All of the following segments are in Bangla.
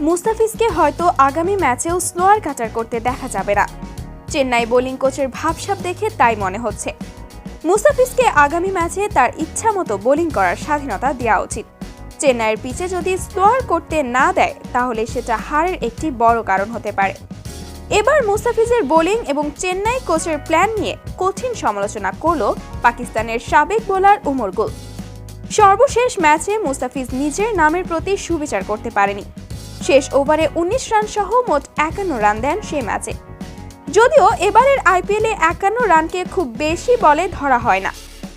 মুস্তাফিজকে হয়তো আগামী ম্যাচেও স্লোয়ার কাটার করতে দেখা যাবে না। চেন্নাই বোলিং কোচের ভাবসাব দেখে তাই মনে হচ্ছে। মুস্তাফিজকে আগামী ম্যাচে তার ইচ্ছা মতো বোলিং করার স্বাধীনতা দেওয়া উচিত। চেন্নাইয়ের পিচে যদি স্লোয়ার করতে না দেয়, তাহলে সেটা হারের একটি বড় কারণ হতে পারে। এবার মুস্তাফিজের বোলিং এবং চেন্নাই কোচের প্ল্যান নিয়ে কঠিন সমালোচনা করল পাকিস্তানের সাবেক বোলার উমর গুল। সর্বশেষ ম্যাচে মুস্তাফিজ নিজের নামের প্রতি সুবিচার করতে পারেনি। শেষ ওভারে উনিশ রান সহ মোট একান্ন রান দেন সে ম্যাচে। যদিও এবারের আইপিএলে একান্ন রানকে খুব বেশি বলে ধরা হয় না।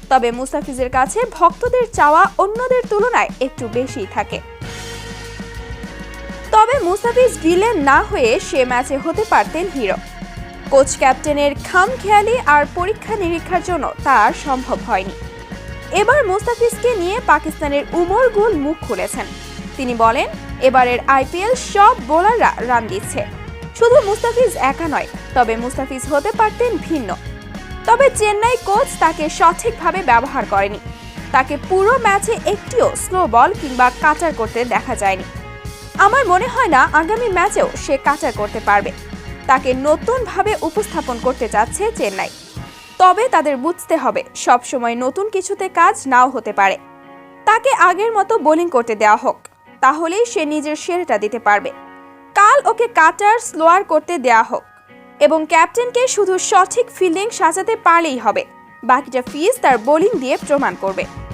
তবে মুস্তাফিজের কাছে ভক্তদের চাওয়া অন্যদের তুলনায় একটু বেশিই থাকে। তবে মুস্তাফিজ ভিলেন না হয়ে সে ম্যাচে হতে পারতেন হিরো। কোচ ক্যাপ্টেনের খামখেয়ালি আর পরীক্ষা নিরীক্ষার জন্য তা আর সম্ভব হয়নি। এবার মুস্তাফিজকে নিয়ে পাকিস্তানের উমর গুল মুখ খুলেছেন। তিনি বলেন, এবারের আইপিএল সব বোলাররা রান দিচ্ছে। শুধু মুস্তাফিজ একা নয়, তবে মুস্তাফিজ হতে পারতেন ভিন্ন। তবে চেন্নাই কোচ তাকে সঠিকভাবে ব্যবহার করেনি। তাকে পুরো ম্যাচে একটিও স্লো বল কিংবা কাটার করতে দেখা যায়নি। আমার মনে হয় না আগামী ম্যাচেও সে কাটার করতে পারবে। তাকে নতুনভাবে উপস্থাপন করতে চাচ্ছে চেন্নাই। তবে তাদের বুঝতে হবে, সবসময় নতুন কিছুতে কাজ নাও হতে পারে। তাকে আগের মতো বোলিং করতে দেওয়া হোক। তাহলেই সে নিজের সেরাটা দিতে পারবে। কাল ওকে কাটার স্লোয়ার করতে দেয়া হোক এবং ক্যাপ্টেনকে শুধু সঠিক ফিল্ডিং সাজাতে পারলেই হবে। বাকিটা ফিজ তার বোলিং দিয়ে প্রমাণ করবে।